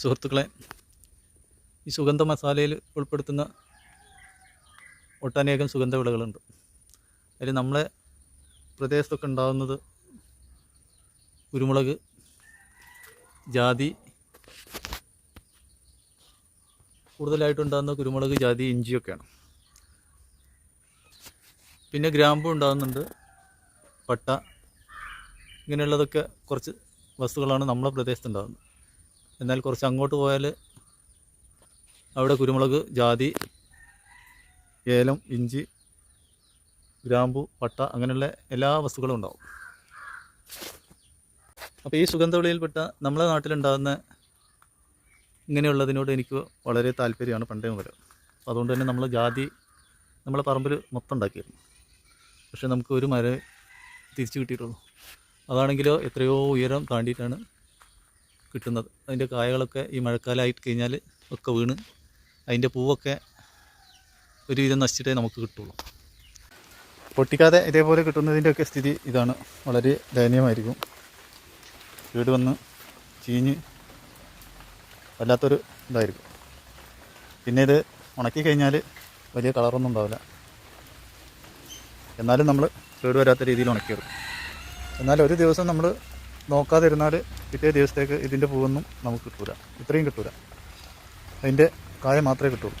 സുഹൃത്തുക്കളെ ഈ സുഗന്ധ മസാലയിൽ ഉൾപ്പെടുത്തുന്ന ഒട്ടനേകം സുഗന്ധ വിളകളുണ്ട്. അതിൽ നമ്മളെ പ്രദേശത്തൊക്കെ ഉണ്ടാകുന്നത് കുരുമുളക് ജാതി കൂടുതലായിട്ടുണ്ടാകുന്ന കുരുമുളക് ജാതി ഇഞ്ചിയൊക്കെയാണ് പിന്നെ ഗ്രാമ്പു ഉണ്ടാകുന്നുണ്ട് പട്ട ഇങ്ങനെയുള്ളതൊക്കെ കുറച്ച് വസ്തുക്കളാണ് നമ്മളെ പ്രദേശത്തുണ്ടാകുന്നത്. എന്നാൽ കുറച്ച് അങ്ങോട്ട് പോയാൽ അവിടെ കുരുമുളക് ജാതി ഏലം ഇഞ്ചി ഗ്രാമ്പു പട്ട അങ്ങനെയുള്ള എല്ലാ വസ്തുക്കളും ഉണ്ടാവും. അപ്പോൾ ഈ സുഗന്ധവിളിയിൽപ്പെട്ട നമ്മളെ നാട്ടിലുണ്ടാകുന്ന ഇങ്ങനെയുള്ളതിനോട് എനിക്ക് വളരെ താല്പര്യമാണ് പണ്ടേ മുതൽ. അപ്പോൾ അതുകൊണ്ട് തന്നെ നമ്മൾ ജാതി നമ്മളെ പറമ്പിൽ മൊത്തം ഉണ്ടാക്കിയിരുന്നു. പക്ഷേ നമുക്ക് ഒരു മരം തിരിച്ചു കിട്ടിയിട്ടുള്ളൂ. അതാണെങ്കിലോ എത്രയോ ഉയരം താണ്ടിയിട്ടാണ് കിട്ടുന്നത്. അതിന്റെ കായകളൊക്കെ ഈ മഴക്കാലമായി കഴിഞ്ഞാൽ ഒക്കെ വീണ് അതിന്റെ പൂവൊക്കെ ഒരുവിധം നശിച്ചിട്ടേ നമുക്ക് കിട്ടുള്ളൂ. പൊട്ടിക്കാതെ ഇതേപോലെ കിട്ടുന്നതിന്റെയൊക്കെ സ്ഥിതി ഇതാണ്. വളരെ ദയനീയമായിരിക്കും. വീട് വന്ന് ചീഞ്ഞ് വല്ലാത്തൊരു ഇതായിരിക്കും. പിന്നെ ഇത് ഉണക്കി കഴിഞ്ഞാൽ വലിയ കളറൊന്നും ഉണ്ടാവില്ല. എന്നാലും നമ്മൾ കേട് വരാത്ത രീതിയിൽ ഉണക്കിയെടുക്കും. എന്നാൽ ഒരു ദിവസം നമ്മൾ നോക്കാതിരുന്നാൽ പിറ്റേ ദിവസത്തേക്ക് ഇതിന്റെ പൂവൊന്നും നമുക്ക് കിട്ടൂല. ഇത്രയും കിട്ടൂല. അതിന്റെ കായ മാത്രമേ കിട്ടുള്ളൂ.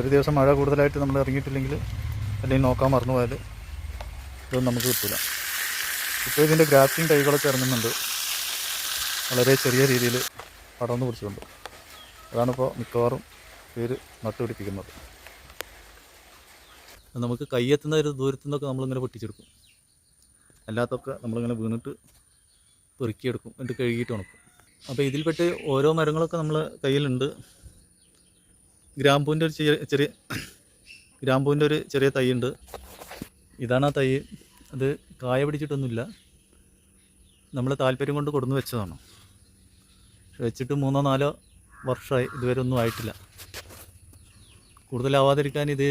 ഒരു ദിവസം മഴ കൂടുതലായിട്ട് നമ്മൾ ഇറങ്ങിയിട്ടില്ലെങ്കിൽ അല്ലെങ്കിൽ നോക്കാൻ മറന്നുപോയാൽ ഇതൊന്നും നമുക്ക് കിട്ടില്ല ഇപ്പോൾ ഇതിന്റെ ഗ്രാഫ്റ്റിംഗ് കൈകളൊക്കെ ഇറങ്ങുന്നുണ്ട്. വളരെ ചെറിയ രീതിയിൽ പടർന്നു പിടിച്ചുകൊണ്ട് അതാണിപ്പോൾ മിക്കവാറും പേര് നട്ടുപിടിപ്പിക്കുന്നത്. നമുക്ക് കയ്യെത്തുന്ന ഒരു ദൂരത്തു നിന്നൊക്കെ നമ്മളിങ്ങനെ പൊട്ടിച്ചെടുക്കും. അല്ലാത്തൊക്കെ നമ്മളിങ്ങനെ വീണിട്ട് പെറുക്കിയെടുക്കും. എന്നിട്ട് കഴുകിയിട്ട് ഉണക്കും. അപ്പോൾ ഇതിൽപ്പെട്ട് ഓരോ മരങ്ങളൊക്കെ നമ്മൾ കയ്യിലുണ്ട്. ഗ്രാമ്പൂവിന്റെ ഒരു ചെറിയ ചെറിയ ഗ്രാമ്പൂവിന്റെ ഒരു ചെറിയ തൈ ഉണ്ട് ഇതാണ് ആ തൈ. അത് കായ പിടിച്ചിട്ടൊന്നുമില്ല. നമ്മൾ താല്പര്യം കൊണ്ട് കൊടുന്ന് വെച്ചതാണ്. വെച്ചിട്ട് മൂന്നോ നാലോ വർഷമായി ഇതുവരെ ഒന്നും ആയിട്ടില്ല. കൂടുതലാവാതിരിക്കാൻ ഇത്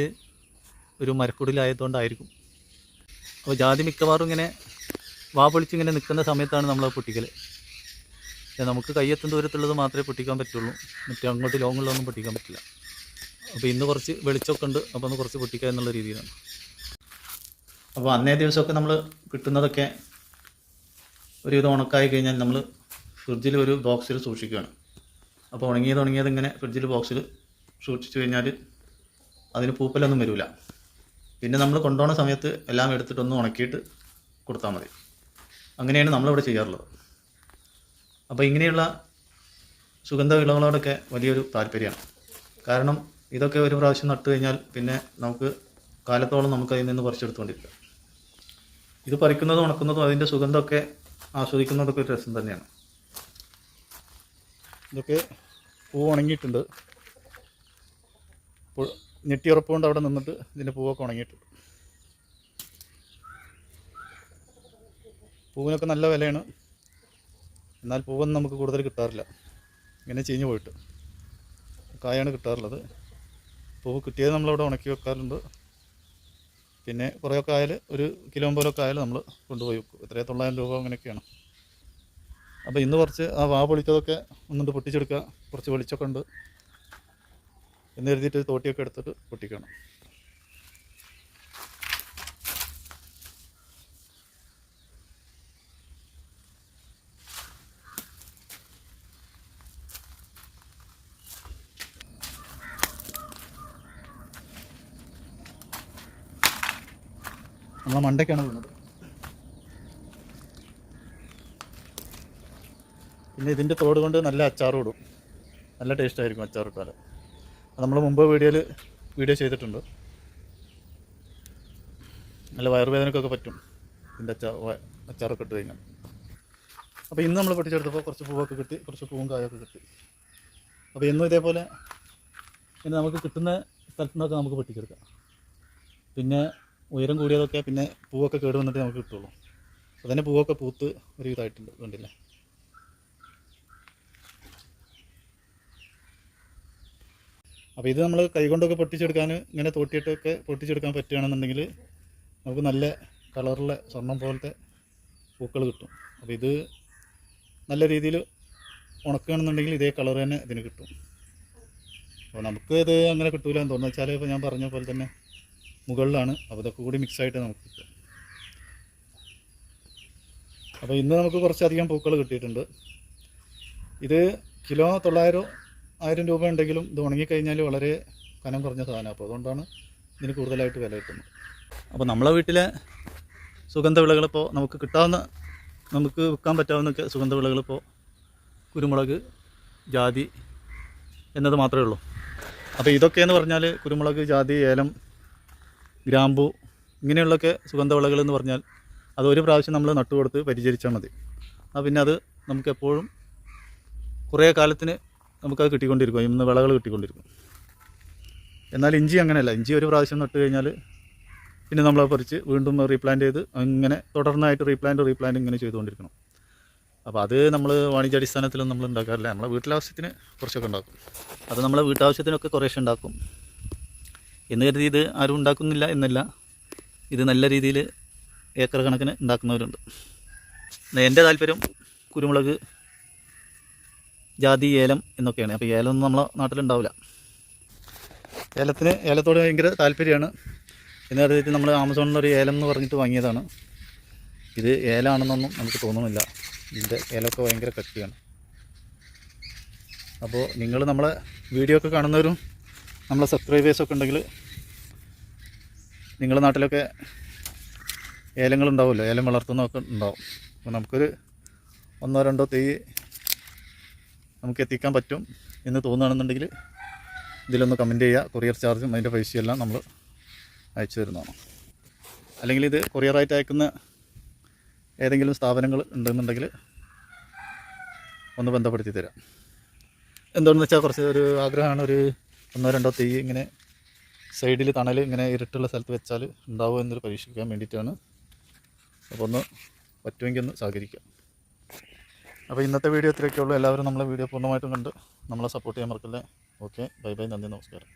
ഒരു മരക്കുടിലായതുകൊണ്ടായിരിക്കും അപ്പോൾ ജാതി മിക്കവാറും ഇങ്ങനെ വാ പൊളിച്ചിങ്ങനെ നിൽക്കുന്ന സമയത്താണ് നമ്മൾ പൊട്ടിക്കൽ നമുക്ക് കയ്യെത്തും ദൂരത്തുള്ളത് മാത്രമേ പൊട്ടിക്കാൻ പറ്റുള്ളൂ. മറ്റേ അങ്ങോട്ട് ലോങ്ങുള്ളതൊന്നും പൊട്ടിക്കാൻ പറ്റില്ല. അപ്പോൾ ഇന്ന് കുറച്ച് വെളിച്ചമൊക്കെ ഉണ്ട്. അപ്പോൾ ഒന്ന് കുറച്ച് പൊട്ടിക്കുക എന്നുള്ള രീതിയിലാണ്. അപ്പോൾ അന്നേ ദിവസമൊക്കെ നമ്മൾ കിട്ടുന്നതൊക്കെ ഒരുവിധം ഉണക്കായി കഴിഞ്ഞാൽ നമ്മൾ ഫ്രിഡ്ജിൽ ഒരു ബോക്സിൽ സൂക്ഷിക്കുകയാണ്. അപ്പോൾ ഉണങ്ങിയത് ഉണങ്ങിയത് ഇങ്ങനെ ഫ്രിഡ്ജിൽ ബോക്സിൽ സൂക്ഷിച്ചു കഴിഞ്ഞാൽ അതിന് പൂപ്പലൊന്നും വരില്ല പിന്നെ നമ്മൾ കൊണ്ടുപോകുന്ന സമയത്ത് എല്ലാം എടുത്തിട്ടൊന്ന് ഉണക്കിയിട്ട് കൊടുത്താൽ മതി. അങ്ങനെയാണ് നമ്മളിവിടെ ചെയ്യാറുള്ളത്. അപ്പോൾ ഇങ്ങനെയുള്ള സുഗന്ധ വിളകളോടൊക്കെ വലിയൊരു താല്പര്യമാണ്. കാരണം ഇതൊക്കെ ഒരു പ്രാവശ്യം നട്ടു കഴിഞ്ഞാൽ പിന്നെ നമുക്ക് കാലത്തോളം നമുക്ക് അതിൽ നിന്ന് പറിച്ചെടുത്തുകൊണ്ടിരിക്കാം. ഇത് പറിക്കുന്നതും ഉണക്കുന്നതും അതിന്റെ സുഗന്ധമൊക്കെ ആസ്വദിക്കുന്നതൊക്കെ ഒരു രസം തന്നെയാണ്. ഇതൊക്കെ പൂ ഉണങ്ങിയിട്ടുണ്ട്. ഇപ്പോൾ ഞെട്ടിയുറപ്പുകൊണ്ട് അവിടെ നിന്നിട്ട് ഇതിന്റെ പൂവൊക്കെ ഉണങ്ങിയിട്ടുണ്ട്. പൂവിനൊക്കെ നല്ല വിലയാണ്. എന്നാൽ പൂവൊന്നും നമുക്ക് കൂടുതൽ കിട്ടാറില്ല. ഇങ്ങനെ ചീഞ്ഞു പോയിട്ട്. കായാണ് കിട്ടാറുള്ളത്. പൂവ് കിട്ടിയത് നമ്മളവിടെ ഉണക്കി വെക്കാറുണ്ട്. പിന്നെ കുറേയൊക്കെ ആയാൽ ഒരു കിലോ പോലൊക്കെ ആയാൽ നമ്മൾ കൊണ്ടുപോയി വെക്കും. എത്രയോ തൊള്ളായിരം രൂപ അങ്ങനെയൊക്കെയാണ്. അപ്പോൾ ഇന്ന് കുറച്ച് ആ വാ പൊളിച്ചതൊക്കെ ഒന്നുകൊണ്ട് പൊട്ടിച്ചെടുക്കുക. കുറച്ച് വെളിച്ചൊക്കെ ഉണ്ട്. എന്ന് കരുതിയിട്ട് തോട്ടിയൊക്കെ എടുത്തിട്ട് പൊട്ടിക്കണം. നമ്മളെ മണ്ടയ്ക്കാണ് വീണത്. പിന്നെ ഇതിന്റെ തോട് കൊണ്ട് നല്ല അച്ചാർ ഇടും. നല്ല ടേസ്റ്റ് ആയിരിക്കും അച്ചാർ ഇട്ടാൽ നമ്മൾ മുമ്പ് വീഡിയോയിൽ വീഡിയോ ചെയ്തിട്ടുണ്ട്. നല്ല വയറുവേദനക്കൊക്കെ പറ്റും ഇതിന്റെ അച്ചാർ അച്ചാറൊക്കെ ഇട്ട് കഴിഞ്ഞാൽ അപ്പോൾ ഇന്ന് നമ്മൾ പൊട്ടിച്ചെടുത്തപ്പോൾ കുറച്ച് പൂവൊക്കെ കിട്ടി കുറച്ച് പൂവും കായൊക്കെ കിട്ടി. അപ്പോൾ ഇന്നും ഇതേപോലെ പിന്നെ നമുക്ക് കിട്ടുന്ന സ്ഥലത്തു നിന്നൊക്കെ നമുക്ക് പൊട്ടിച്ചെടുക്കാം. പിന്നെ ഉയരം കൂടിയതൊക്കെ പിന്നെ പൂവൊക്കെ കേട് വന്നിട്ട് നമുക്ക് കിട്ടുള്ളൂ. അപ്പോൾ തന്നെ പൂവൊക്കെ പൂത്ത് ഒരു ഇതായിട്ടുണ്ട് കണ്ടില്ലേ? അപ്പോൾ ഇത് നമ്മൾ കൈകൊണ്ടൊക്കെ പൊട്ടിച്ചെടുക്കാൻ ഇങ്ങനെ തോട്ടിയിട്ടൊക്കെ പൊട്ടിച്ചെടുക്കാൻ പറ്റുകയാണെന്നുണ്ടെങ്കിൽ നമുക്ക് നല്ല കളറുള്ള സ്വർണം പോലത്തെ പൂക്കൾ കിട്ടും. അപ്പോൾ ഇത് നല്ല രീതിയിൽ ഉണക്കുകയാണെന്നുണ്ടെങ്കിൽ ഇതേ കളർ തന്നെ ഇതിന് കിട്ടും. അപ്പോൾ നമുക്ക് ഇത് അങ്ങനെ കിട്ടൂല എന്ന് തോന്നുന്നു. വെച്ചാൽ ഇപ്പോൾ ഞാൻ പറഞ്ഞ പോലെ തന്നെ മുകളിലാണ്. അപ്പോൾ ഇതൊക്കെ കൂടി മിക്സ് ആയിട്ട് നമുക്ക് കിട്ടും അപ്പോൾ ഇന്ന് നമുക്ക് കുറച്ചധികം പൂക്കൾ കിട്ടിയിട്ടുണ്ട്. ഇത് കിലോ തൊള്ളായിരം ആയിരം രൂപ ഉണ്ടെങ്കിലും ഇത് ഉണങ്ങിക്കഴിഞ്ഞാൽ വളരെ കനം കുറഞ്ഞ സാധനമാണ് അപ്പോൾ അതുകൊണ്ടാണ് ഇതിന് കൂടുതലായിട്ട് വില കിട്ടുന്നത്. അപ്പോൾ നമ്മളെ വീട്ടിലെ സുഗന്ധവിളകളിപ്പോൾ നമുക്ക് കിട്ടാവുന്ന നമുക്ക് വിൽക്കാൻ പറ്റാവുന്ന സുഗന്ധവിളകളിപ്പോൾ കുരുമുളക് ജാതി എന്നത് മാത്രമേ ഉള്ളൂ. അപ്പോൾ ഇതൊക്കെയെന്ന് പറഞ്ഞാൽ കുരുമുളക് ജാതി ഏലം ഗ്രാമ്പു ഇങ്ങനെയുള്ളൊക്കെ സുഗന്ധവിളകൾ എന്ന് പറഞ്ഞാൽ അത് ഒരു പ്രാവശ്യം നമ്മൾ നട്ടുകൊടുത്ത് പരിചരിച്ചാൽ മതി. ആ പിന്നെ അത് നമുക്ക് എപ്പോഴും കുറേ കാലത്തിന് നമുക്കത് കിട്ടിക്കൊണ്ടിരിക്കും. ഇന്ന് വിളകൾ കിട്ടിക്കൊണ്ടിരിക്കും. എന്നാൽ ഇഞ്ചി അങ്ങനെയല്ല. ഇഞ്ചി ഒരു പ്രാവശ്യം നട്ട് കഴിഞ്ഞാൽ പിന്നെ നമ്മൾ പറിച്ച് വീണ്ടും റീപ്ലാന്റ് ചെയ്ത് അങ്ങനെ തുടർന്നായിട്ട് റീപ്ലാന്റ് റീപ്ലാന്റ് ഇങ്ങനെ ചെയ്തുകൊണ്ടിരിക്കണം. അപ്പോൾ അത് നമ്മൾ വാണിജ്യാടിസ്ഥാനത്തിലൊന്നും നമ്മൾ ഉണ്ടാക്കാറില്ല. നമ്മളെ വീട്ടിലാവശ്യത്തിന് കുറച്ചൊക്കെ ഉണ്ടാക്കും. അത് നമ്മളെ വീട്ടാവശ്യത്തിനൊക്കെ കുറേശ്ശെ ഉണ്ടാക്കും. എന്ന് കരുതി ഇത് ആരും ഉണ്ടാക്കുന്നില്ല എന്നല്ല. ഇത് നല്ല രീതിയിൽ ഏക്കർ കണക്കിന് ഉണ്ടാക്കുന്നവരുണ്ട്. എന്റെ താല്പര്യം കുരുമുളക് ജാതി ഏലം എന്നൊക്കെയാണ്. അപ്പോൾ ഏലമൊന്നും നമ്മളെ നാട്ടിലുണ്ടാവില്ല. ഏലത്തിന് ഏലത്തോട് ഭയങ്കര താല്പര്യമാണ്. എന്ന് കരുതിയിട്ട് നമ്മൾ ഒരു ഏലം എന്ന് പറഞ്ഞിട്ട് വാങ്ങിയതാണ്. ഇത് ഏലാണെന്നൊന്നും നമുക്ക് തോന്നുന്നില്ല. ഇതിന്റെ ഏലമൊക്കെ ഭയങ്കര കട്ടിയാണ്. അപ്പോൾ നിങ്ങൾ നമ്മളെ വീഡിയോ ഒക്കെ കാണുന്നവരും നമ്മളെ സബ്സ്ക്രൈബേഴ്സൊക്കെ ഉണ്ടെങ്കിൽ നിങ്ങളുടെ നാട്ടിലൊക്കെ ഏലങ്ങളുണ്ടാവുമല്ലോ? ഏലം വളർത്തുന്നതൊക്കെ ഉണ്ടാവും. അപ്പോൾ നമുക്കൊരു ഒന്നോ രണ്ടോ തൈ നമുക്ക് എത്തിക്കാൻ പറ്റും എന്ന് തോന്നുകയാണെന്നുണ്ടെങ്കിൽ ഇതിലൊന്ന് കമന്റ് ചെയ്യുക. കൊറിയർ ചാർജും അതിന്റെ പൈസയെല്ലാം നമ്മൾ അയച്ചു തരുന്നതാണ്. അല്ലെങ്കിൽ ഇത് കൊറിയറായിട്ട് അയക്കുന്ന ഏതെങ്കിലും സ്ഥാപനങ്ങൾ ഉണ്ടെന്നുണ്ടെങ്കിൽ ഒന്ന് ബന്ധപ്പെടുത്തി തരാം. എന്താണെന്ന് വെച്ചാൽ കുറച്ച് ഒരു ആഗ്രഹമാണ് ഒരു ഒന്നോ രണ്ടോ തീ ഇങ്ങനെ സൈഡിൽ തണൽ ഇങ്ങനെ ഇരുട്ടുള്ള സ്ഥലത്ത് വെച്ചാൽ ഉണ്ടാവുമോ എന്നൊരു പരീക്ഷിക്കാൻ വേണ്ടിയിട്ടാണ്. അപ്പോൾ ഒന്ന് പറ്റുമെങ്കിൽ ഒന്ന് സഹകരിക്കാം. അപ്പോൾ ഇന്നത്തെ വീഡിയോ ഇത്രയൊക്കെ ഉള്ളൂ. എല്ലാവരും നമ്മളെ വീഡിയോ പൂർണമായിട്ടും കണ്ട് നമ്മളെ സപ്പോർട്ട് ചെയ്യാൻ മറക്കല്ലേ. ഓക്കെ ബൈ ബൈ നന്ദി നമസ്കാരം.